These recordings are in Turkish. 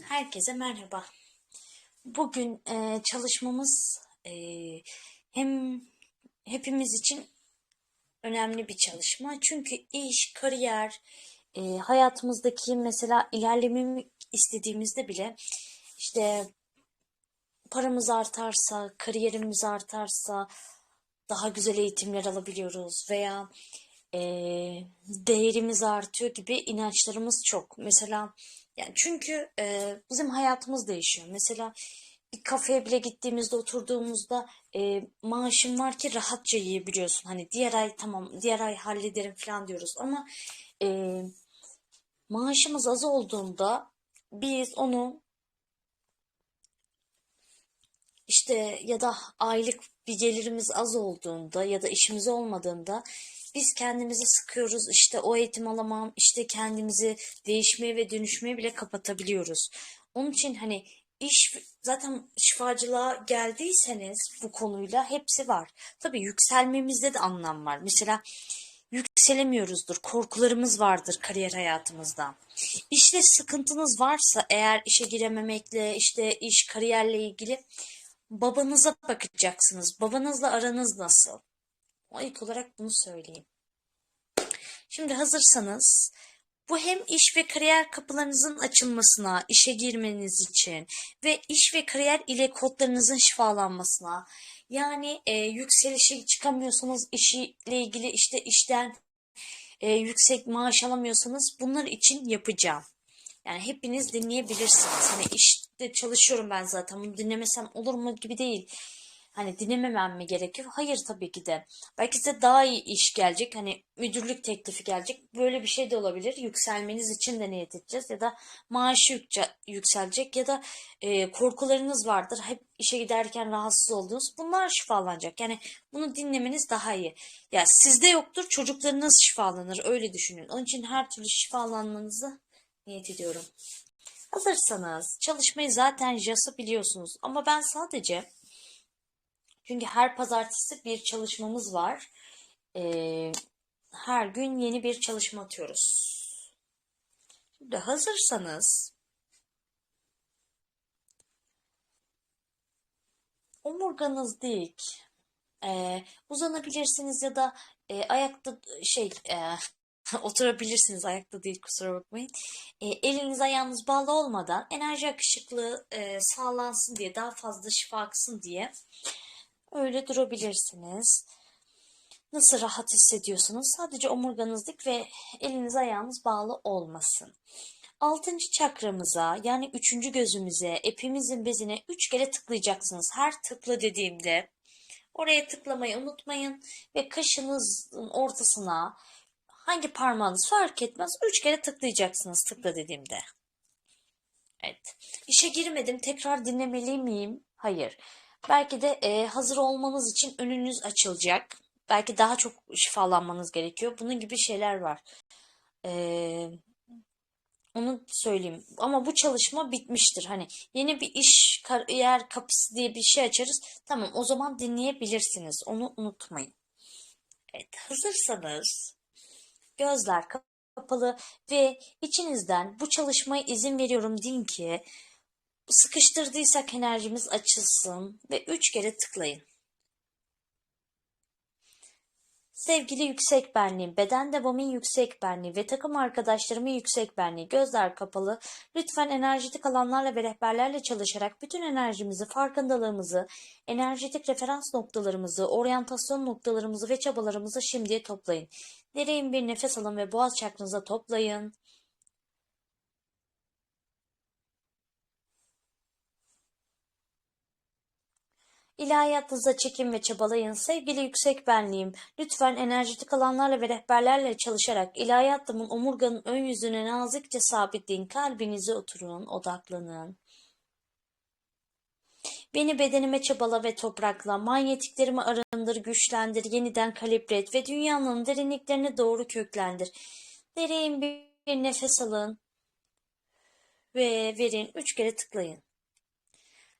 Herkese merhaba. Bugün e, çalışmamız e, hem hepimiz için önemli bir çalışma. Çünkü iş, kariyer, e, hayatımızdaki mesela ilerlemeyi istediğimizde bile işte paramız artarsa, kariyerimiz artarsa daha güzel eğitimler alabiliyoruz veya e, değerimiz artıyor gibi inançlarımız çok. Mesela yani çünkü e, bizim hayatımız değişiyor. Mesela bir kafeye bile gittiğimizde oturduğumuzda e, maaşın var ki rahatça yiyebiliyorsun. Hani diğer ay tamam diğer ay hallederim falan diyoruz ama e, maaşımız az olduğunda biz onu işte ya da aylık bir gelirimiz az olduğunda ya da işimiz olmadığında biz kendimizi sıkıyoruz. İşte o eğitim alamam, işte kendimizi değişmeye ve dönüşmeye bile kapatabiliyoruz. Onun için hani iş zaten şifacılığa geldiyseniz bu konuyla hepsi var. Tabii yükselmemizde de anlam var. Mesela yükselemiyoruzdur, korkularımız vardır kariyer hayatımızda. İşte sıkıntınız varsa eğer işe girememekle, işte iş, kariyerle ilgili babanıza bakacaksınız. Babanızla aranız nasıl? O ilk olarak bunu söyleyeyim. Şimdi hazırsanız bu hem iş ve kariyer kapılarınızın açılmasına, işe girmeniz için ve iş ve kariyer ile kodlarınızın şifalanmasına, yani e, yükselişe çıkamıyorsanız işiyle ilgili işte işten e, yüksek maaş alamıyorsanız bunlar için yapacağım. Yani hepiniz dinleyebilirsiniz. Hani işte çalışıyorum ben zaten bunu dinlemesem olur mu gibi değil. Hani dinlememem mi gerekiyor? Hayır tabii ki de. Belki size daha iyi iş gelecek. Hani müdürlük teklifi gelecek. Böyle bir şey de olabilir. Yükselmeniz için de niyet edeceğiz. Ya da maaşı yükselecek ya da e, korkularınız vardır. Hep işe giderken rahatsız olduğunuz. Bunlar şifalanacak. Yani bunu dinlemeniz daha iyi. Ya sizde yoktur çocuklarınız şifalanır. Öyle düşünün. Onun için her türlü şifalanmanızı niyet ediyorum. Hazırsanız çalışmayı zaten JAS'ı biliyorsunuz ama ben sadece çünkü her pazartesi bir çalışmamız var. Ee, her gün yeni bir çalışma atıyoruz. Şimdi hazırsanız omurganız dik. Ee, uzanabilirsiniz ya da e, ayakta şey e, oturabilirsiniz ayakta değil kusura bakmayın. E, eliniz ayağınız bağlı olmadan enerji akışıklığı e, sağlansın diye daha fazla şifa aksın diye öyle durabilirsiniz. Nasıl rahat hissediyorsunuz? Sadece omurganız dik ve eliniz ayağınız bağlı olmasın. Altıncı çakramıza yani üçüncü gözümüze, epimizin bezine üç kere tıklayacaksınız. Her tıkla dediğimde oraya tıklamayı unutmayın ve kaşınızın ortasına hangi parmağınız fark etmez üç kere tıklayacaksınız tıkla dediğimde. Evet. İşe girmedim tekrar dinlemeli miyim? Hayır. Belki de e, hazır olmanız için önünüz açılacak. Belki daha çok şifalanmanız gerekiyor. Bunun gibi şeyler var. Ee, onu söyleyeyim. Ama bu çalışma bitmiştir. Hani yeni bir iş kariyer kapısı diye bir şey açarız. Tamam o zaman dinleyebilirsiniz. Onu unutmayın. Evet hazırsanız gözler kapalı ve içinizden bu çalışmaya izin veriyorum deyin ki sıkıştırdıysak enerjimiz açılsın ve üç kere tıklayın. Sevgili yüksek benliğim, beden devamın yüksek benliği ve takım arkadaşlarımın yüksek benliği, gözler kapalı. Lütfen enerjitik alanlarla ve rehberlerle çalışarak bütün enerjimizi, farkındalığımızı, enerjitik referans noktalarımızı, oryantasyon noktalarımızı ve çabalarımızı şimdiye toplayın. Derin bir nefes alın ve boğaz çakranıza toplayın. İlahiyatınıza çekin ve çabalayın. Sevgili yüksek benliğim, lütfen enerjitik alanlarla ve rehberlerle çalışarak ilahiyatımın omurganın ön yüzüne nazikçe sabitleyin. Kalbinize oturun, odaklanın. Beni bedenime çabala ve toprakla, manyetiklerimi arındır, güçlendir, yeniden kalibre et ve dünyanın derinliklerine doğru köklendir. Derin bir nefes alın ve verin. Üç kere tıklayın.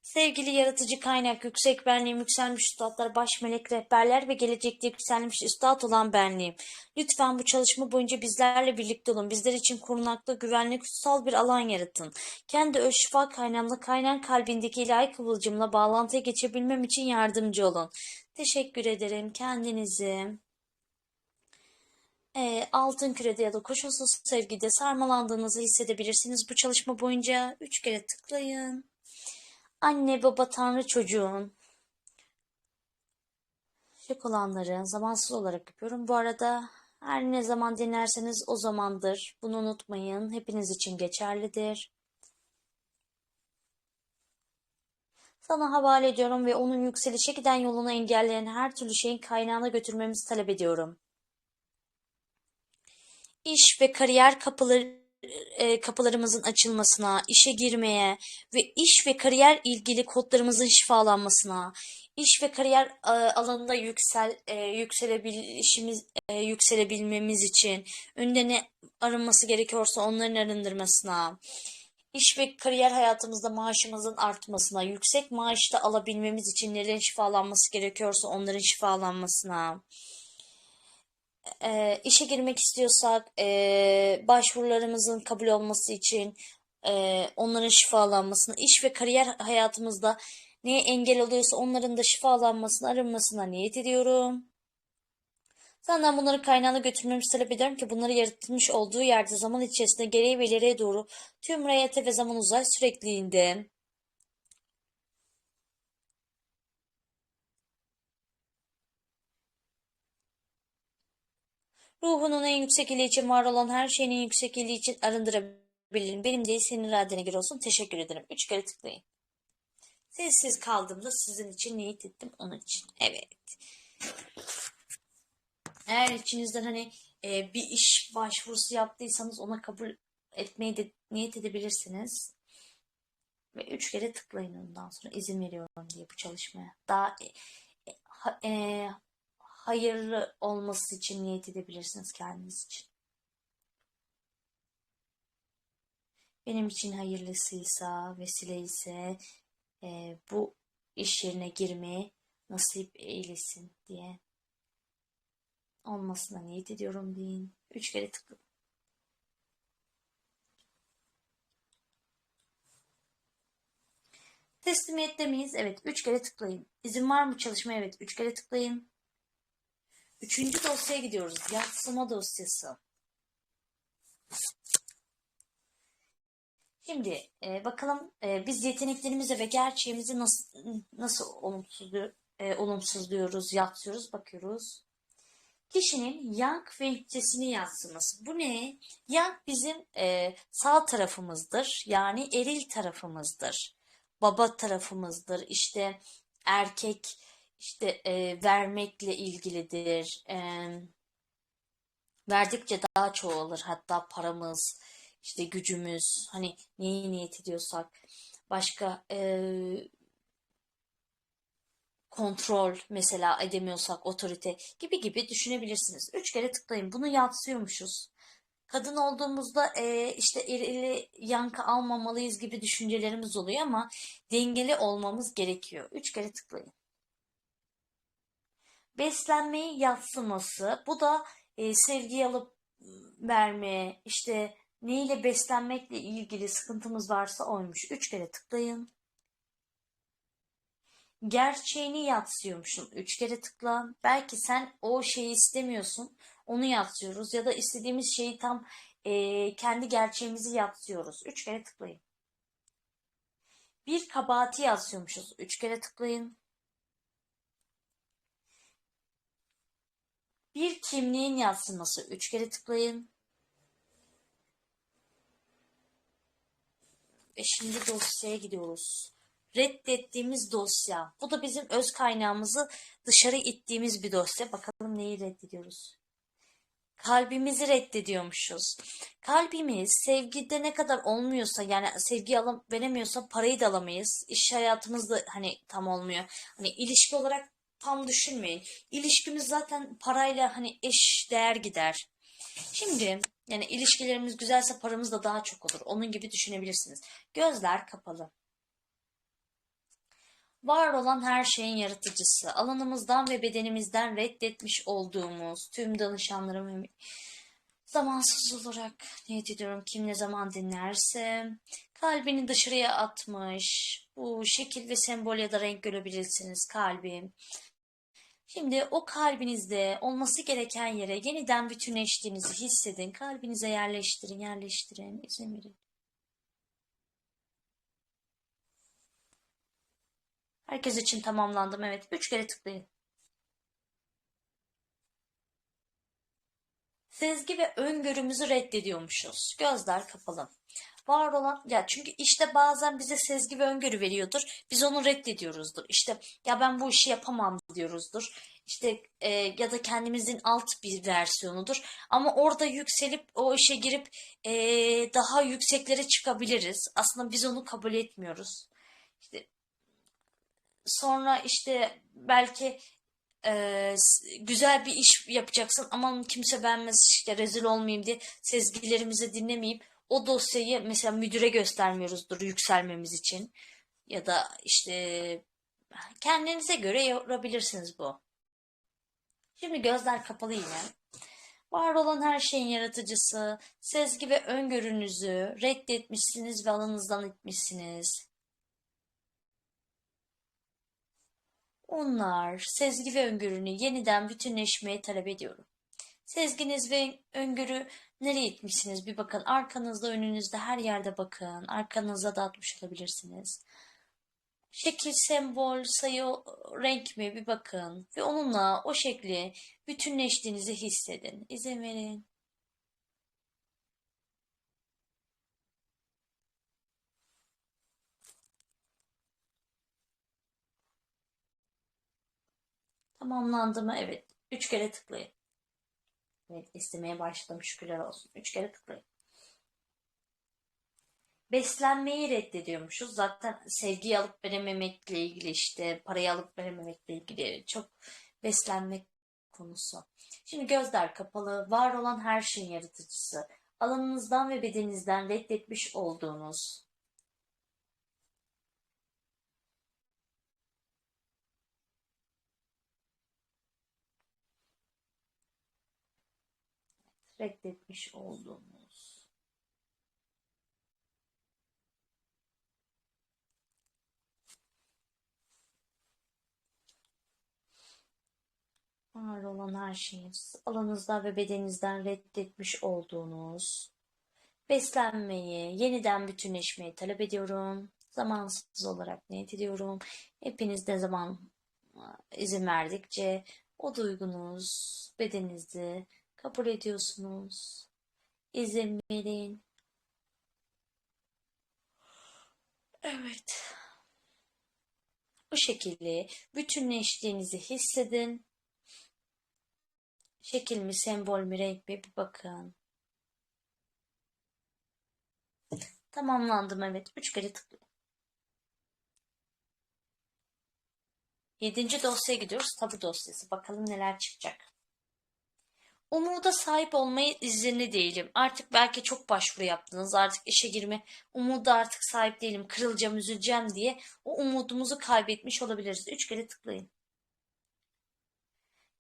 Sevgili yaratıcı kaynak, yüksek benliğim, yükselmiş üstadlar, baş melek, rehberler ve gelecekte yükselmiş üstad olan benliğim. Lütfen bu çalışma boyunca bizlerle birlikte olun. Bizler için korunaklı, güvenli, kutsal bir alan yaratın. Kendi öz şifa kaynağımla, kaynayan kalbindeki ilahi kıvılcımla bağlantıya geçebilmem için yardımcı olun. Teşekkür ederim. Kendinizi e, altın kürede ya da koşulsuz sevgide sarmalandığınızı hissedebilirsiniz. Bu çalışma boyunca üç kere tıklayın. Anne, baba, tanrı, çocuğun. Şık olanları zamansız olarak yapıyorum. Bu arada her ne zaman dinlerseniz o zamandır. Bunu unutmayın. Hepiniz için geçerlidir. Sana havale ediyorum ve onun yükselişe giden yolunu engelleyen her türlü şeyin kaynağına götürmemizi talep ediyorum. İş ve kariyer kapıları e, kapılarımızın açılmasına, işe girmeye ve iş ve kariyer ilgili kodlarımızın şifalanmasına, iş ve kariyer e, alanında yüksel e, yükselebilişimiz e, yükselebilmemiz için önde arınması gerekiyorsa onların arındırmasına, iş ve kariyer hayatımızda maaşımızın artmasına, yüksek maaşta alabilmemiz için nelerin şifalanması gerekiyorsa onların şifalanmasına e, işe girmek istiyorsak e, başvurularımızın kabul olması için e, onların şifalanmasına, iş ve kariyer hayatımızda neye engel oluyorsa onların da şifalanmasına, arınmasına niyet ediyorum. Senden bunları kaynağına götürmemizi talep ediyorum ki bunları yaratılmış olduğu yerde zaman içerisinde geriye ve ileriye doğru tüm reyete ve zaman uzay sürekliliğinde Ruhunun en yüksek için var olan her şeyin en yüksek için arındırabilirim. Benim değil senin iradene göre olsun. Teşekkür ederim. Üç kere tıklayın. Sessiz kaldığımda sizin için niyet ettim onun için. Evet. Eğer içinizden hani e, bir iş başvurusu yaptıysanız ona kabul etmeyi de niyet edebilirsiniz. Ve üç kere tıklayın ondan sonra izin veriyorum diye bu çalışmaya. Daha e, e, e, hayırlı olması için niyet edebilirsiniz kendiniz için. Benim için hayırlısıysa, vesile ise e, bu iş yerine girmeye nasip eylesin diye olmasına niyet ediyorum deyin. Üç kere tıklayın. Teslimiyette miyiz? Evet. Üç kere tıklayın. İzin var mı çalışmaya? Evet. Üç kere tıklayın. Üçüncü dosyaya gidiyoruz. Yatsıma dosyası. Şimdi e, bakalım e, biz yeteneklerimizi ve gerçeğimizi nasıl nasıl olumsuzluyor, e, olumsuzluyoruz, yatsıyoruz, bakıyoruz. Kişinin yang ve yüktesini yatsıması. Bu ne? Yang bizim e, sağ tarafımızdır. Yani eril tarafımızdır. Baba tarafımızdır. İşte erkek işte e, vermekle ilgilidir. E, verdikçe daha çoğalır. Hatta paramız, işte gücümüz, hani neyi niyet ediyorsak, başka e, kontrol mesela edemiyorsak otorite gibi gibi düşünebilirsiniz. Üç kere tıklayın. Bunu yatsıyormuşuz. Kadın olduğumuzda e, işte erili yankı almamalıyız gibi düşüncelerimiz oluyor ama dengeli olmamız gerekiyor. Üç kere tıklayın. Beslenmeyi yatsıması. Bu da e, sevgi alıp verme, işte neyle beslenmekle ilgili sıkıntımız varsa oymuş. Üç kere tıklayın. Gerçeğini yatsıyormuşsun. Üç kere tıkla. Belki sen o şeyi istemiyorsun. Onu yatsıyoruz. Ya da istediğimiz şeyi tam e, kendi gerçeğimizi yatsıyoruz. Üç kere tıklayın. Bir kabahati yatsıyormuşuz. Üç kere tıklayın. Bir kimliğin yatsıması. Üç kere tıklayın. Ve şimdi dosyaya gidiyoruz. Reddettiğimiz dosya. Bu da bizim öz kaynağımızı dışarı ittiğimiz bir dosya. Bakalım neyi reddediyoruz. Kalbimizi reddediyormuşuz. Kalbimiz sevgide ne kadar olmuyorsa yani sevgi alıp veremiyorsa parayı da alamayız. İş hayatımız da hani tam olmuyor. Hani ilişki olarak tam düşünmeyin. İlişkimiz zaten parayla hani eş değer gider. Şimdi yani ilişkilerimiz güzelse paramız da daha çok olur. Onun gibi düşünebilirsiniz. Gözler kapalı. Var olan her şeyin yaratıcısı, alanımızdan ve bedenimizden reddetmiş olduğumuz tüm danışanlarımı zamansız olarak niyet ediyorum kim ne zaman dinlerse kalbini dışarıya atmış bu şekil ve sembol ya da renk görebilirsiniz kalbim. Şimdi o kalbinizde olması gereken yere yeniden bütünleştiğinizi hissedin. Kalbinize yerleştirin, yerleştirin, izin verin. Herkes için tamamlandım. Evet, üç kere tıklayın. Sezgi ve öngörümüzü reddediyormuşuz. Gözler kapalı. Var olan ya çünkü işte bazen bize sezgi ve öngörü veriyordur. Biz onu reddediyoruzdur. İşte ya ben bu işi yapamam diyoruzdur. İşte e, ya da kendimizin alt bir versiyonudur. Ama orada yükselip o işe girip e, daha yükseklere çıkabiliriz. Aslında biz onu kabul etmiyoruz. İşte sonra işte belki e, güzel bir iş yapacaksın aman kimse beğenmez işte rezil olmayayım diye sezgilerimizi dinlemeyip o dosyayı mesela müdüre göstermiyoruzdur yükselmemiz için ya da işte kendinize göre yorabilirsiniz bu. Şimdi gözler kapalı yine. Var olan her şeyin yaratıcısı, sezgi ve öngörünüzü reddetmişsiniz ve alanınızdan etmişsiniz. Onlar sezgi ve öngörünü yeniden bütünleşmeye talep ediyorum. Sezginiz ve öngörü nereye gitmişsiniz bir bakın. Arkanızda, önünüzde, her yerde bakın. Arkanıza da atmış olabilirsiniz. Şekil, sembol, sayı, renk mi bir bakın. Ve onunla o şekli bütünleştiğinizi hissedin. İzin verin. Tamamlandı mı? Evet. Üç kere tıklayın. Evet istemeye başladım şükürler olsun. Üç kere tıklayın. Beslenmeyi reddediyormuşuz. Zaten sevgiyi alıp verememekle ilgili işte parayı alıp verememekle ilgili çok beslenmek konusu. Şimdi gözler kapalı, var olan her şeyin yaratıcısı. Alanınızdan ve bedeninizden reddetmiş olduğunuz reddetmiş olduğumuz var olan her şeyi alanınızda ve bedeninizden reddetmiş olduğunuz beslenmeyi, yeniden bütünleşmeyi talep ediyorum. Zamansız olarak niyet ediyorum. Hepiniz de zaman izin verdikçe o duygunuz bedeninizde kabul ediyorsunuz. İzin verin. Evet. Bu şekilde bütünleştiğinizi hissedin. Şekil mi, sembol mü, renk mi bir bakın. Tamamlandım evet. Üç kere tıklayın. Yedinci dosyaya gidiyoruz. Tabu dosyası. Bakalım neler çıkacak. Umuda sahip olmaya izinli değilim. Artık belki çok başvuru yaptınız. Artık işe girme umuda artık sahip değilim. Kırılacağım, üzüleceğim diye o umudumuzu kaybetmiş olabiliriz. Üç kere tıklayın.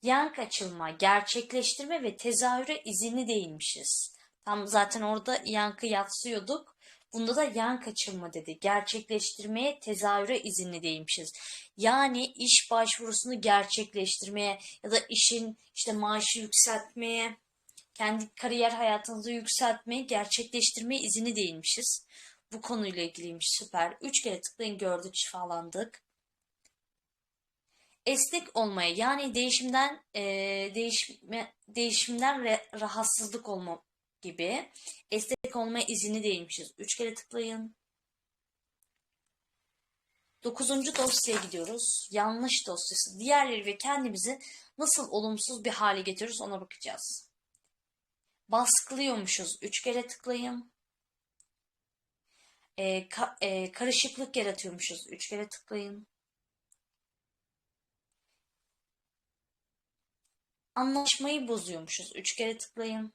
Yan kaçılma, gerçekleştirme ve tezahüre izinli değilmişiz. Tam zaten orada yankı yatsıyorduk. Bunda da yan kaçırma dedi. Gerçekleştirmeye tezahüre izinli değilmişiz. Yani iş başvurusunu gerçekleştirmeye ya da işin işte maaşı yükseltmeye, kendi kariyer hayatınızı yükseltmeye, gerçekleştirmeye izinli değilmişiz. Bu konuyla ilgiliymiş süper. Üç kere tıklayın gördü şifalandık. Esnek olmaya yani değişimden e, değişme, değişimden re, rahatsızlık olma gibi esnek olma izini değilmişiz. Üç kere tıklayın. Dokuzuncu dosyaya gidiyoruz. Yanlış dosyası. Diğerleri ve kendimizi nasıl olumsuz bir hale getiriyoruz ona bakacağız. Baskılıyormuşuz. Üç kere tıklayın. Ee, ka e, karışıklık yaratıyormuşuz. Üç kere tıklayın. Anlaşmayı bozuyormuşuz. Üç kere tıklayın.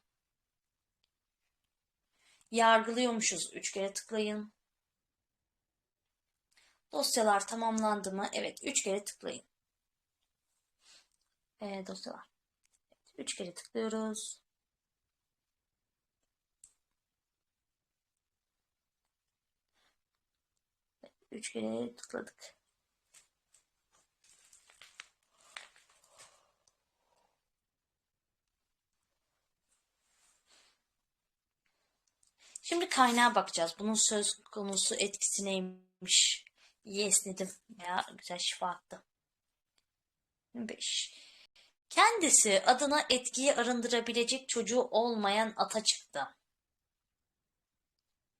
Yargılıyormuşuz. Üç kere tıklayın. Dosyalar tamamlandı mı? Evet. Üç kere tıklayın. Ee, dosyalar. Üç kere tıklıyoruz. Üç kere tıkladık. Şimdi kaynağa bakacağız. Bunun söz konusu etkisi neymiş? İyi esnedim veya güzel şifa attı. 5. Kendisi adına etkiyi arındırabilecek çocuğu olmayan ata çıktı.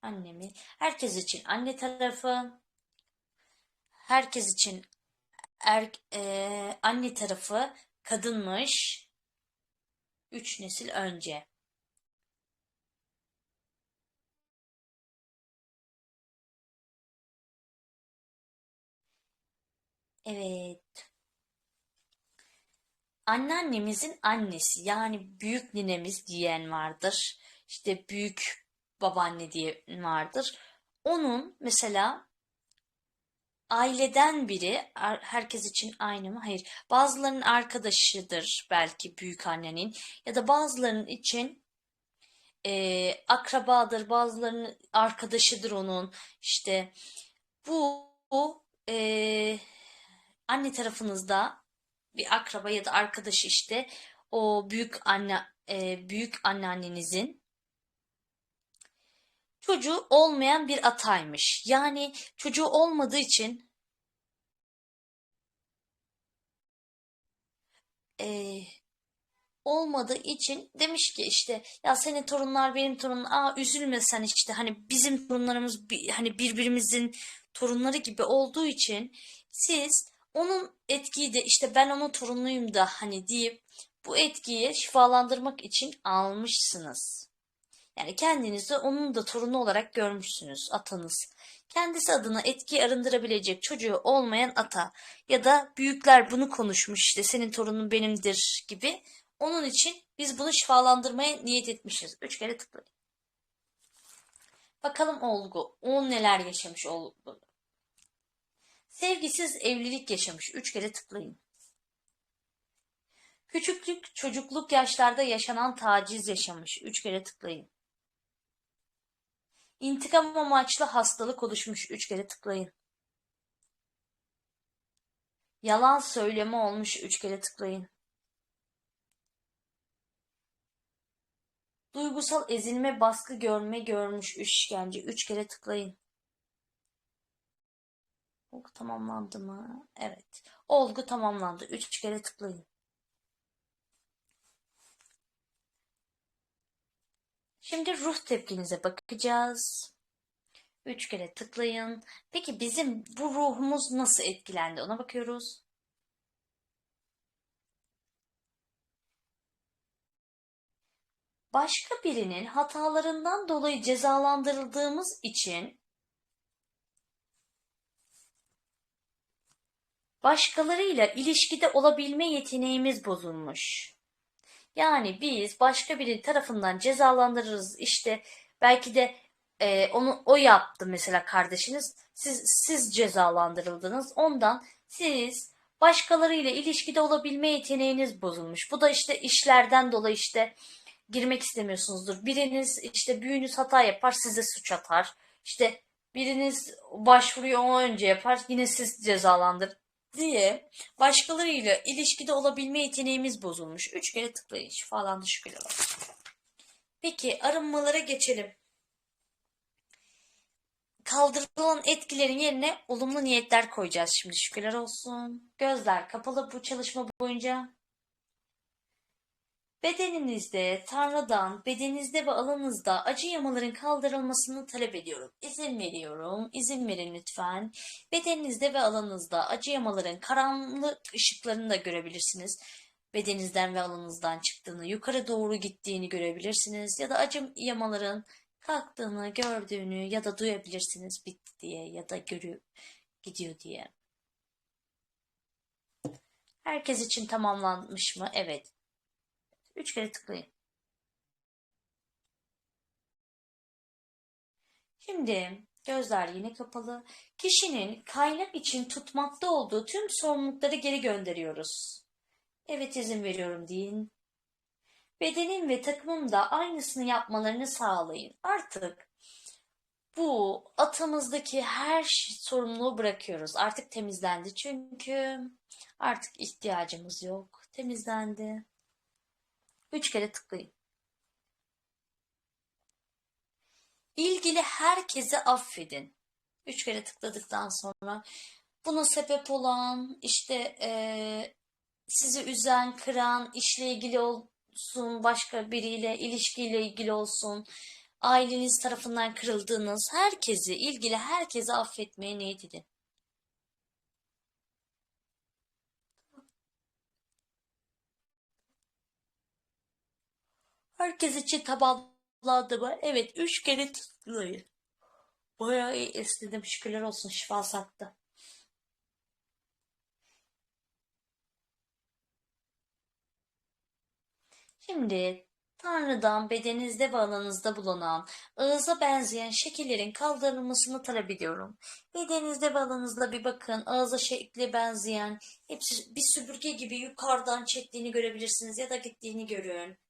Annemi. Herkes için anne tarafı. Herkes için er, e, anne tarafı kadınmış. Üç nesil önce. Evet. Anneannemizin annesi yani büyük ninemiz diyen vardır. İşte büyük babaanne diye vardır. Onun mesela aileden biri herkes için aynı mı? Hayır. Bazılarının arkadaşıdır belki büyük annenin ya da bazılarının için eee, akrabadır, bazılarının arkadaşıdır onun. İşte bu, bu eee, anne tarafınızda bir akraba ya da arkadaş işte o büyük anne eee, büyük anneannenizin çocuğu olmayan bir ataymış. Yani çocuğu olmadığı için eee, olmadığı için demiş ki işte ya senin torunlar benim torunum aa üzülme sen işte hani bizim torunlarımız hani birbirimizin torunları gibi olduğu için siz onun etkiyi de işte ben onun torunuyum da hani deyip bu etkiyi şifalandırmak için almışsınız. Yani kendinizi onun da torunu olarak görmüşsünüz atanız. Kendisi adına etki arındırabilecek çocuğu olmayan ata ya da büyükler bunu konuşmuş işte senin torunun benimdir gibi. Onun için biz bunu şifalandırmaya niyet etmişiz. Üç kere tıklayın. Bakalım Olgu. O neler yaşamış Olgu. Sevgisiz evlilik yaşamış. Üç kere tıklayın. Küçüklük, çocukluk yaşlarda yaşanan taciz yaşamış. Üç kere tıklayın. İntikam amaçlı hastalık oluşmuş. Üç kere tıklayın. Yalan söyleme olmuş. Üç kere tıklayın. Duygusal ezilme, baskı görme görmüş. Üç işkence. Üç kere tıklayın. Olgu tamamlandı mı? Evet. Olgu tamamlandı. Üç kere tıklayın. Şimdi ruh tepkinize bakacağız. Üç kere tıklayın. Peki bizim bu ruhumuz nasıl etkilendi? Ona bakıyoruz. Başka birinin hatalarından dolayı cezalandırıldığımız için başkalarıyla ilişkide olabilme yeteneğimiz bozulmuş. Yani biz başka biri tarafından cezalandırırız. İşte belki de e, onu o yaptı mesela kardeşiniz. Siz siz cezalandırıldınız. Ondan siz başkalarıyla ilişkide olabilme yeteneğiniz bozulmuş. Bu da işte işlerden dolayı işte girmek istemiyorsunuzdur. Biriniz işte büyüğünüz hata yapar, size suç atar. İşte biriniz başvuruyu o önce yapar, yine siz cezalandır diye başkalarıyla ilişkide olabilme yeteneğimiz bozulmuş. Üç kere tıklayın. Şifalandı şükürler olsun. Peki arınmalara geçelim. Kaldırılan etkilerin yerine olumlu niyetler koyacağız şimdi şükürler olsun. Gözler kapalı bu çalışma boyunca. Bedeninizde, Tanrı'dan, bedeninizde ve alanınızda acı yamaların kaldırılmasını talep ediyorum. İzin veriyorum, izin verin lütfen. Bedeninizde ve alanınızda acı yamaların karanlık ışıklarını da görebilirsiniz. Bedeninizden ve alanınızdan çıktığını, yukarı doğru gittiğini görebilirsiniz. Ya da acı yamaların kalktığını, gördüğünü ya da duyabilirsiniz bitti diye ya da görüyor, gidiyor diye. Herkes için tamamlanmış mı? Evet. Üç kere tıklayın. Şimdi Gözler yine kapalı. Kişinin kaynak için tutmakta olduğu tüm sorumlulukları geri gönderiyoruz. Evet izin veriyorum deyin. Bedenin ve takımın da aynısını yapmalarını sağlayın. Artık bu atımızdaki her şey- sorumluluğu bırakıyoruz. Artık temizlendi çünkü artık ihtiyacımız yok. Temizlendi. Üç kere tıklayın. İlgili herkesi affedin. Üç kere tıkladıktan sonra buna sebep olan işte eee, sizi üzen, kıran, işle ilgili olsun, başka biriyle ilişkiyle ilgili olsun, aileniz tarafından kırıldığınız herkesi, ilgili herkesi affetmeye niyet edin. Herkes için tamamlandı mı? Evet, üç kere tıklayın. Bayağı iyi esnedim. Şükürler olsun şifa sattı. Şimdi Tanrı'dan bedeninizde ve alanınızda bulunan ağıza benzeyen şekillerin kaldırılmasını talep ediyorum. Bedeninizde ve alanınızda bir bakın. Ağıza şekli benzeyen hepsi bir süpürge gibi yukarıdan çektiğini görebilirsiniz ya da gittiğini görün.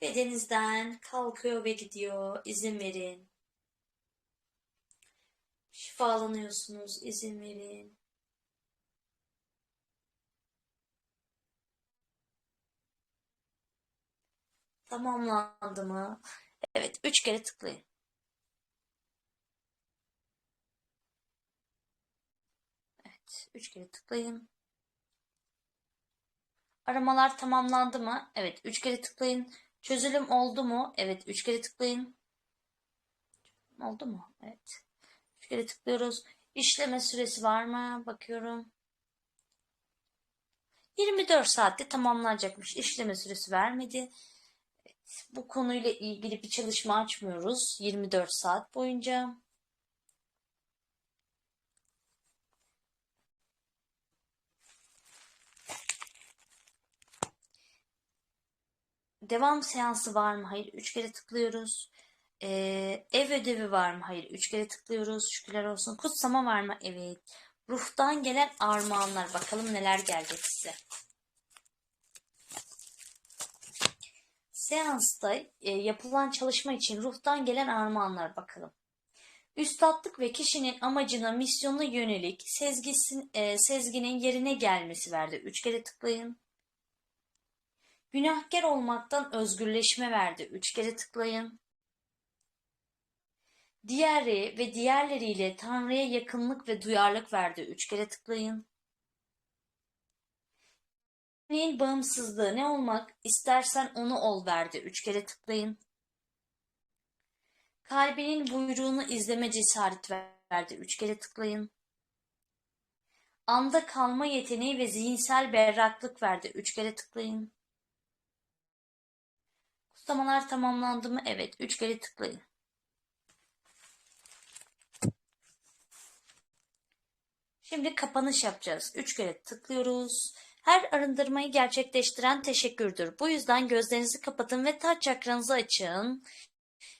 Bedeninizden kalkıyor ve gidiyor. İzin verin. Şifalanıyorsunuz. İzin verin. Tamamlandı mı? Evet, üç kere tıklayın. Evet, üç kere tıklayın. Aramalar tamamlandı mı? Evet, üç kere tıklayın. Çözülüm oldu mu? Evet, üç kere tıklayın. Oldu mu? Evet. Üç kere tıklıyoruz. İşleme süresi var mı? Bakıyorum. 24 saatte tamamlanacakmış. İşleme süresi vermedi. Bu konuyla ilgili bir çalışma açmıyoruz 24 saat boyunca. Devam seansı var mı? Hayır. Üç kere tıklıyoruz. Ee, ev ödevi var mı? Hayır. Üç kere tıklıyoruz. Şükürler olsun. Kutsama var mı? Evet. Ruhtan gelen armağanlar. Bakalım neler gelecek size. Seansta e, yapılan çalışma için ruhtan gelen armağanlar bakalım. Üstatlık ve kişinin amacına, misyonuna yönelik sezgisin, e, sezginin yerine gelmesi verdi. Üç kere tıklayın. Günahkar olmaktan özgürleşme verdi. Üç kere tıklayın. Diğeri ve diğerleriyle Tanrı'ya yakınlık ve duyarlılık verdi. Üç kere tıklayın. Neyin bağımsızlığı ne olmak istersen onu ol verdi. Üç kere tıklayın. Kalbinin buyruğunu izleme cesaret verdi. Üç kere tıklayın. Anda kalma yeteneği ve zihinsel berraklık verdi. Üç kere tıklayın. Kutlamalar tamamlandı mı? Evet. Üç kere tıklayın. Şimdi kapanış yapacağız. Üç kere tıklıyoruz. Her arındırmayı gerçekleştiren teşekkürdür. Bu yüzden gözlerinizi kapatın ve taç çakranızı açın.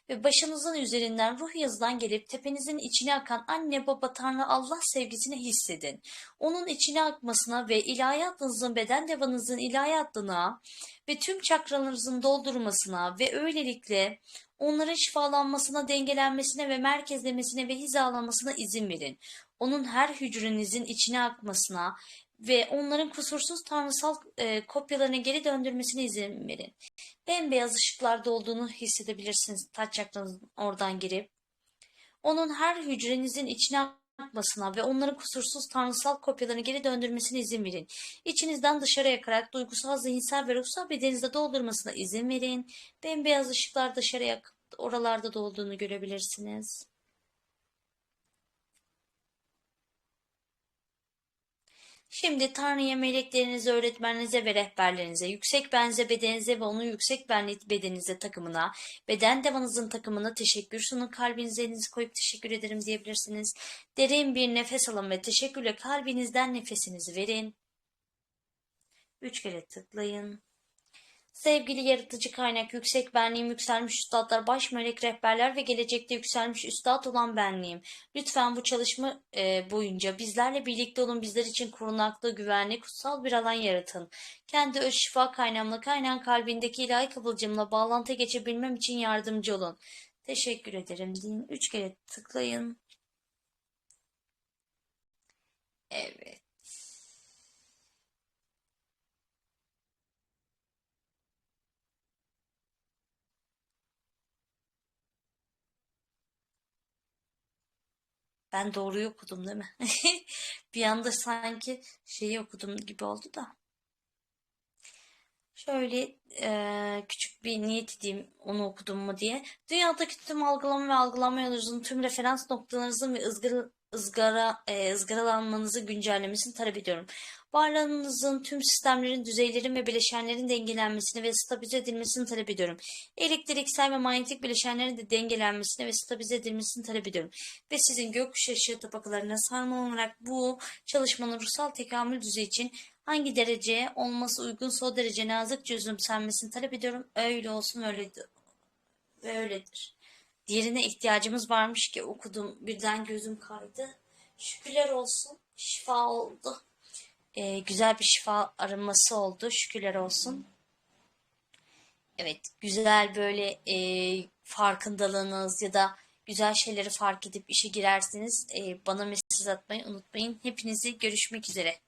Ve başınızın üzerinden ruh yazıdan gelip tepenizin içine akan anne baba tanrı Allah sevgisini hissedin. Onun içine akmasına ve ilahiyatınızın beden devanızın ilahiyatına ve tüm çakralarınızın doldurmasına ve öylelikle onların şifalanmasına, dengelenmesine ve merkezlemesine ve hizalanmasına izin verin. Onun her hücrenizin içine akmasına ve onların kusursuz tanrısal e, kopyalarını geri döndürmesine izin verin. Bembeyaz ışıklarda olduğunu hissedebilirsiniz taç çakranızın oradan girip. Onun her hücrenizin içine akmasına ve onların kusursuz tanrısal kopyalarını geri döndürmesine izin verin. İçinizden dışarı yakarak duygusal, zihinsel ve ruhsal bedeninizde doldurmasına izin verin. Bembeyaz ışıklar dışarı yakıp oralarda da olduğunu görebilirsiniz. Şimdi Tanrı'ya, meleklerinize, öğretmeninize ve rehberlerinize, yüksek benze bedeninize ve onun yüksek benlik bedeninize takımına, beden devanızın takımına teşekkür sunun. Kalbinize elinizi koyup teşekkür ederim diyebilirsiniz. Derin bir nefes alın ve teşekkürle kalbinizden nefesinizi verin. Üç kere tıklayın. Sevgili yaratıcı kaynak, yüksek benliğim, yükselmiş üstadlar, baş melek rehberler ve gelecekte yükselmiş üstad olan benliğim. Lütfen bu çalışma e, boyunca bizlerle birlikte olun, bizler için korunaklı, güvenli, kutsal bir alan yaratın. Kendi öz şifa kaynağımla, kaynağın kalbindeki ilahi kıvılcımla bağlantıya geçebilmem için yardımcı olun. Teşekkür ederim deyin. Üç kere tıklayın. Evet. Ben doğruyu okudum değil mi? Bir anda sanki şeyi okudum gibi oldu da. Şöyle eee, küçük bir niyet edeyim onu okudum mu diye. Dünyadaki tüm algılama ve algılama tüm referans noktalarınızın ve ızgara, ızgara, eee, ızgaralanmanızı güncellemesini talep ediyorum. Varlığınızın tüm sistemlerin, düzeylerin ve bileşenlerin dengelenmesini ve stabilize edilmesini talep ediyorum. Elektriksel ve manyetik bileşenlerin de dengelenmesini ve stabilize edilmesini talep ediyorum. Ve sizin gökkuşağı tabakalarına sarmalanarak bu çalışmanın ruhsal tekamül düzeyi için hangi dereceye olması uygunsa o derece nazikçe özümsenmesini talep ediyorum. Öyle olsun öyledir. Ve öyledir. Diğerine ihtiyacımız varmış ki okudum birden gözüm kaydı. Şükürler olsun şifa oldu. Ee, güzel bir şifa arınması oldu. Şükürler olsun. Evet, güzel böyle e, farkındalığınız ya da güzel şeyleri fark edip işe girerseniz e, bana mesaj atmayı unutmayın. Hepinizi görüşmek üzere.